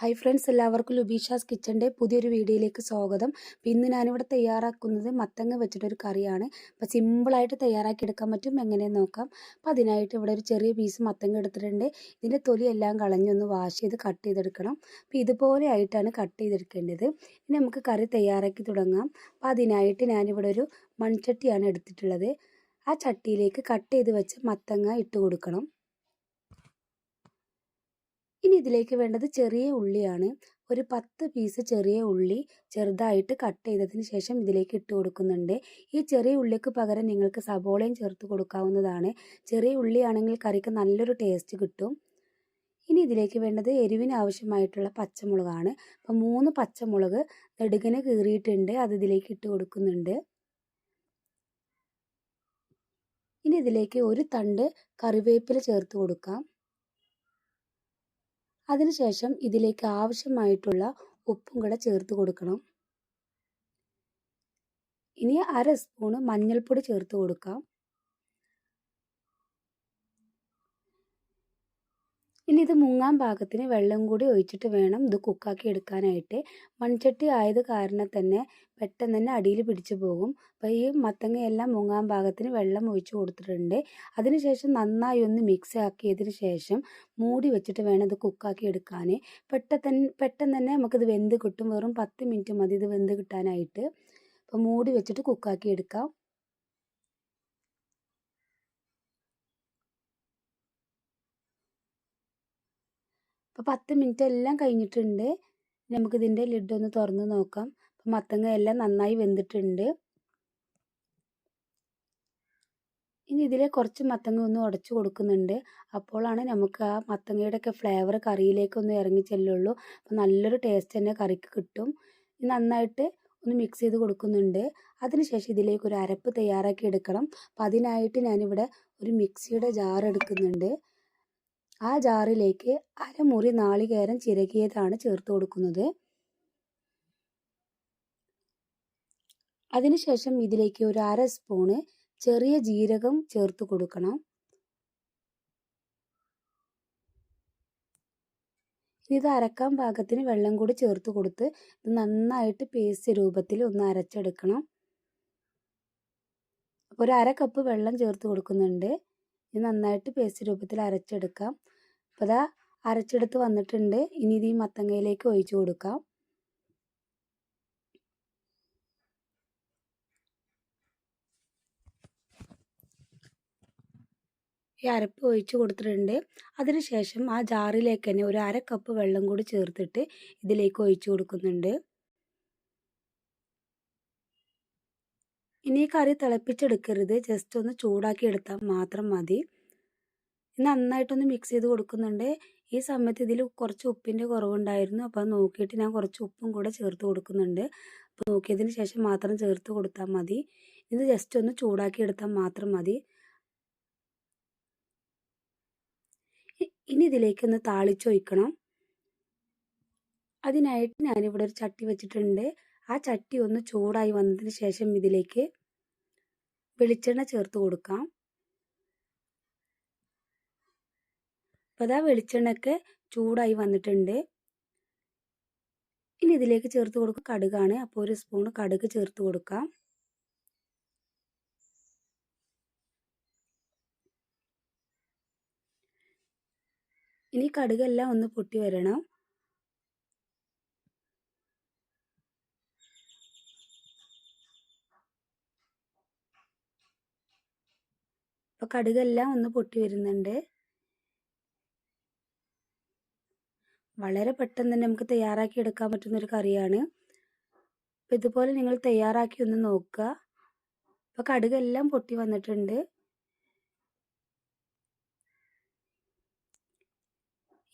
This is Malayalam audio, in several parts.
ഹായ് ഫ്രണ്ട്സ് എല്ലാവർക്കും ലുബീഷാസ് കിച്ചന്റെ പുതിയൊരു വീഡിയോയിലേക്ക് സ്വാഗതം. അപ്പോൾ ഇന്ന് ഞാനിവിടെ തയ്യാറാക്കുന്നത് മത്തങ്ങ വെച്ചിട്ടൊരു കറിയാണ്. അപ്പോൾ സിമ്പിളായിട്ട് തയ്യാറാക്കി എടുക്കാൻ പറ്റും എങ്ങനെയെന്ന് നോക്കാം. അപ്പോൾ അതിനായിട്ട് ഇവിടെ ഒരു ചെറിയ പീസ് മത്തങ്ങ എടുത്തിട്ടുണ്ട്. ഇതിന്റെ തൊലി എല്ലാം കളഞ്ഞൊന്ന് വാഷ് ചെയ്ത് കട്ട് ചെയ്തെടുക്കണം. അപ്പോൾ ഇതുപോലെ ആയിട്ടാണ് കട്ട് ചെയ്തെടുക്കേണ്ടത്. ഇനി നമുക്ക് കറി തയ്യാറാക്കി തുടങ്ങാം. അപ്പോൾ അതിനായിട്ട് ഞാനിവിടെ ഒരു മൺചട്ടിയാണ് എടുത്തിട്ടുള്ളത്. ആ ചട്ടിയിലേക്ക് കട്ട് ചെയ്ത് വെച്ച് മത്തങ്ങ ഇട്ട് കൊടുക്കണം. ഇനി ഇതിലേക്ക് വേണ്ടത് ചെറിയ ഉള്ളിയാണ്. ഒരു പത്ത് പീസ് ചെറിയ ഉള്ളി ചെറുതായിട്ട് കട്ട് ചെയ്തതിന് ശേഷം ഇതിലേക്ക് ഇട്ട് കൊടുക്കുന്നുണ്ട്. ഈ ചെറിയ ഉള്ളിക്ക് പകരം നിങ്ങൾക്ക് സബോളയും ചേർത്ത് കൊടുക്കാവുന്നതാണ്. ചെറിയ ഉള്ളിയാണെങ്കിൽ കറിക്ക് നല്ലൊരു ടേസ്റ്റ് കിട്ടും. ഇനി ഇതിലേക്ക് വേണ്ടത് എരിവിന് ആവശ്യമായിട്ടുള്ള പച്ചമുളകാണ്. അപ്പം മൂന്ന് പച്ചമുളക് നെടുകനെ കീറിയിട്ടുണ്ട്. അത് ഇതിലേക്ക് ഇട്ട് കൊടുക്കുന്നുണ്ട്. ഇനി ഇതിലേക്ക് ഒരു തണ്ട് കറിവേപ്പില ചേർത്ത് കൊടുക്കാം. അതിനുശേഷം ഇതിലേക്ക് ആവശ്യമായിട്ടുള്ള ഉപ്പും കൂടെ ചേർത്ത് കൊടുക്കണം. ഇനി അര സ്പൂണ് മഞ്ഞൾപ്പൊടി ചേർത്ത് കൊടുക്കാം. ഇനി ഇത് മുങ്ങാൻ പാകത്തിന് വെള്ളം കൂടി ഒഴിച്ചിട്ട് വേണം ഇത് കുക്കാക്കി എടുക്കാനായിട്ട്. മൺചട്ടി ആയത് കാരണം തന്നെ പെട്ടെന്ന് തന്നെ അടിയിൽ പിടിച്ചു പോകും. അപ്പോൾ ഈ മത്തങ്ങയെല്ലാം മുങ്ങാൻ പാകത്തിന് വെള്ളം ഒഴിച്ചു കൊടുത്തിട്ടുണ്ട്. അതിനുശേഷം നന്നായി ഒന്ന് മിക്സ് ആക്കിയതിന് ശേഷം മൂടി വെച്ചിട്ട് വേണം ഇത് കുക്കാക്കി എടുക്കാൻ പെട്ടെന്ന് പെട്ടെന്ന് തന്നെ നമുക്കിത് വെന്ത് കിട്ടും. വെറും പത്ത് മിനിറ്റ് മതി ഇത് വെന്ത് കിട്ടാനായിട്ട്. അപ്പോൾ മൂടി വെച്ചിട്ട് കുക്കാക്കി എടുക്കാം. അപ്പോൾ പത്ത് മിനിറ്റ് എല്ലാം കഴിഞ്ഞിട്ടുണ്ട്. നമുക്കിതിന്റെ ലിഡ് ഒന്ന് തുറന്ന് നോക്കാം. അപ്പോൾ മത്തങ്ങ എല്ലാം നന്നായി വെന്തിട്ടുണ്ട്. ഇനി ഇതിലെ കുറച്ച് മത്തങ്ങ ഒന്ന് ഉടച്ചു കൊടുക്കുന്നുണ്ട്. അപ്പോഴാണ് നമുക്ക് ആ മത്തങ്ങയുടെയൊക്കെ ഫ്ലേവർ കറിയിലേക്കൊന്ന് ഇറങ്ങി ചെല്ലുള്ളൂ. അപ്പോൾ നല്ലൊരു ടേസ്റ്റ് തന്നെ കറിക്ക് കിട്ടും. നന്നായിട്ട് ഒന്ന് മിക്സ് ചെയ്ത് കൊടുക്കുന്നുണ്ട്. അതിനുശേഷം ഇതിലേക്ക് ഒരു അരപ്പ് തയ്യാറാക്കി എടുക്കണം. അപ്പം അതിനായിട്ട് ഞാനിവിടെ ഒരു മിക്സിയുടെ ജാർ എടുക്കുന്നുണ്ട്. ആ ജാറിലേക്ക് അരമുറി നാളികേരം ചിരകിയതാണ് ചേർത്ത് കൊടുക്കുന്നത്. അതിനുശേഷം ഇതിലേക്ക് ഒരു അര സ്പൂണ് ചെറിയ ജീരകം ചേർത്ത് കൊടുക്കണം. ഇത് അരക്കാൻ പാകത്തിന് വെള്ളം കൂടി ചേർത്ത് കൊടുത്ത് ഇത് നന്നായിട്ട് പേസ്റ്റ് രൂപത്തിൽ ഒന്ന് അരച്ചെടുക്കണം. ഒരു അര കപ്പ് വെള്ളം ചേർത്ത് കൊടുക്കുന്നുണ്ട്. ഇത് നന്നായിട്ട് പേസ്റ്റ് രൂപത്തിൽ അരച്ചെടുക്കാം. അപ്പോൾ അതാ അരച്ചെടുത്ത് വന്നിട്ടുണ്ട്. ഇനി ഇത് ഈ മത്തങ്ങയിലേക്ക് ഒഴിച്ചു കൊടുക്കാം. ഈ അരപ്പ് ഒഴിച്ചു കൊടുത്തിട്ടുണ്ട്. അതിനുശേഷം ആ ജാറിലേക്ക് തന്നെ ഒരു അര കപ്പ് വെള്ളം കൂടി ചേർത്തിട്ട് ഇതിലേക്ക് ഒഴിച്ചു കൊടുക്കുന്നുണ്ട്. ഇനി ഈ കറി തിളപ്പിച്ചെടുക്കരുത്. ജസ്റ്റ് ഒന്ന് ചൂടാക്കി എടുത്താൽ മാത്രം മതി. നന്നായിട്ടൊന്ന് മിക്സ് ചെയ്ത് കൊടുക്കുന്നുണ്ട്. ഈ സമയത്ത് ഇതിൽ കുറച്ച് ഉപ്പിന്റെ കുറവുണ്ടായിരുന്നു. അപ്പോൾ അത് നോക്കിയിട്ട് ഞാൻ കുറച്ച് ഉപ്പും കൂടെ ചേർത്ത് കൊടുക്കുന്നുണ്ട്. അപ്പോൾ നോക്കിയതിന് ശേഷം മാത്രം ചേർത്ത് കൊടുത്താൽ മതി. ഇത് ജസ്റ്റ് ഒന്ന് ചൂടാക്കി എടുത്താൽ മാത്രം മതി. ഇനി ഇതിലേക്ക് ഒന്ന് താളിച്ചൊഴിക്കണം. അതിനായിട്ട് ഞാനിവിടെ ഒരു ചട്ടി വെച്ചിട്ടുണ്ട്. ആ ചട്ടി ഒന്ന് ചൂടായി വന്നതിന് ശേഷം ഇതിലേക്ക് വെളിച്ചെണ്ണ ചേർത്ത് കൊടുക്കാം. അപ്പോൾ അതാ വെളിച്ചെണ്ണയൊക്കെ ചൂടായി വന്നിട്ടുണ്ട്. ഇനി ഇതിലേക്ക് ചേർത്ത് കൊടുക്കുക കടുകാണ്. അപ്പോൾ ഒരു സ്പൂൺ കടുക് ചേർത്ത് കൊടുക്കാം. ഇനി കടുകെല്ലാം ഒന്ന് പൊട്ടി വരണം. അപ്പോൾ കടുകെല്ലാം ഒന്ന് പൊട്ടി വരുന്നുണ്ട്. വളരെ പെട്ടെന്ന് തന്നെ നമുക്ക് തയ്യാറാക്കി എടുക്കാൻ പറ്റുന്ന ഒരു കറിയാണ്. അപ്പോൾ ഇതുപോലെ നിങ്ങൾ തയ്യാറാക്കി ഒന്ന് നോക്കുക. അപ്പോൾ കടുകെല്ലാം പൊട്ടി വന്നിട്ടുണ്ട്.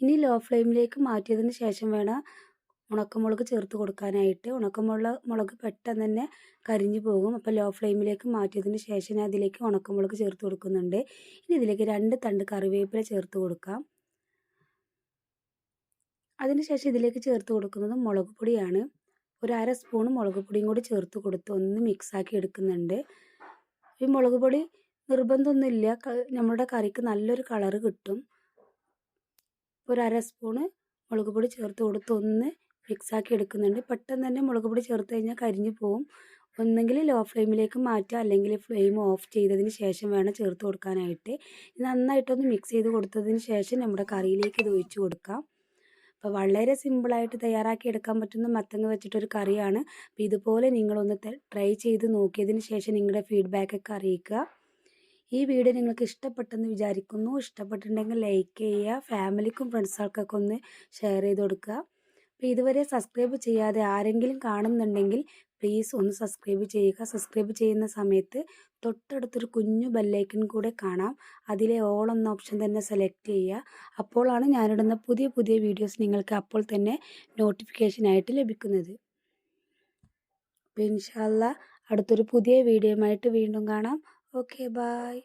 ഇനി ലോ ഫ്ലെയിമിലേക്ക് മാറ്റിയതിന് ശേഷം വേണം ഉണക്കമുളക് ചേർത്ത് കൊടുക്കാനായിട്ട് ഉണക്കമുളക് മുളക് പെട്ടെന്ന് തന്നെ കരിഞ്ഞു പോകും. അപ്പോൾ ലോ ഫ്ലെയിമിലേക്ക് മാറ്റിയതിന് ശേഷം ഞാൻ അതിലേക്ക് ഉണക്കമുളക് ചേർത്ത് കൊടുക്കുന്നുണ്ട്. ഇനി ഇതിലേക്ക് രണ്ട് തണ്ട് കറിവേപ്പില ചേർത്ത് കൊടുക്കാം. അതിനുശേഷം ഇതിലേക്ക് ചേർത്ത് കൊടുക്കുന്നത് മുളക് പൊടിയാണ്. ഒരു അര സ്പൂൺ മുളക് പൊടിയും കൂടി ചേർത്ത് കൊടുത്ത് ഒന്ന് മിക്സാക്കി എടുക്കുന്നുണ്ട്. ഈ മുളക് പൊടി നിർബന്ധമൊന്നുമില്ല. നമ്മളുടെ കറിക്ക് നല്ലൊരു കളറ് കിട്ടും. ഒരു അര സ്പൂണ് മുളക് പൊടി ചേർത്ത് കൊടുത്ത് ഒന്ന് മിക്സാക്കി എടുക്കുന്നുണ്ട്. പെട്ടെന്ന് തന്നെ മുളക് പൊടി ചേർത്ത് കഴിഞ്ഞാൽ കരിഞ്ഞു പോകും ഒന്നെങ്കിൽ ലോ ഫ്ലെയിമിലേക്ക് മാറ്റുക അല്ലെങ്കിൽ ഫ്ലെയിം ഓഫ് ചെയ്തതിന് ശേഷം വേണം ചേർത്ത് കൊടുക്കാനായിട്ട്. നന്നായിട്ടൊന്ന് മിക്സ് ചെയ്ത് കൊടുത്തതിന് ശേഷം നമ്മുടെ കറിയിലേക്ക് ഇത് ഒഴിച്ചു കൊടുക്കാം. അപ്പോൾ വളരെ സിമ്പിളായിട്ട് തയ്യാറാക്കി എടുക്കാൻ പറ്റുന്ന മത്തങ്ങ വെച്ചിട്ടൊരു കറിയാണ്. അപ്പോൾ ഇതുപോലെ നിങ്ങളൊന്ന് ട്രൈ ചെയ്ത് നോക്കിയതിന് ശേഷം നിങ്ങളുടെ ഫീഡ്ബാക്കൊക്കെ അറിയിക്കുക. ഈ വീഡിയോ നിങ്ങൾക്ക് ഇഷ്ടപ്പെട്ടെന്ന് വിചാരിക്കുന്നു. ഇഷ്ടപ്പെട്ടിട്ടുണ്ടെങ്കിൽ ലൈക്ക് ചെയ്യുക. ഫാമിലിക്കും ഫ്രണ്ട്സുകൾക്കൊക്കെ ഒന്ന് ഷെയർ ചെയ്ത് കൊടുക്കുക. അപ്പോൾ ഇതുവരെ സബ്സ്ക്രൈബ് ചെയ്യാതെ ആരെങ്കിലും കാണുന്നുണ്ടെങ്കിൽ പ്ലീസ് ഒന്ന് സബ്സ്ക്രൈബ് ചെയ്യുക. സബ്സ്ക്രൈബ് ചെയ്യുന്ന സമയത്ത് തൊട്ടടുത്തൊരു കുഞ്ഞു ബെല്ലൈക്കൺ കൂടെ കാണാം. അതിലെ ഓൾ എന്ന ഓപ്ഷൻ തന്നെ സെലക്ട് ചെയ്യുക. അപ്പോഴാണ് ഞാനിടുന്ന പുതിയ പുതിയ വീഡിയോസ് നിങ്ങൾക്ക് അപ്പോൾ തന്നെ നോട്ടിഫിക്കേഷനായിട്ട് ലഭിക്കുന്നത്. അപ്പോൾ ഇൻഷാല്ല അടുത്തൊരു പുതിയ വീഡിയോയുമായിട്ട് വീണ്ടും കാണാം. Okay bye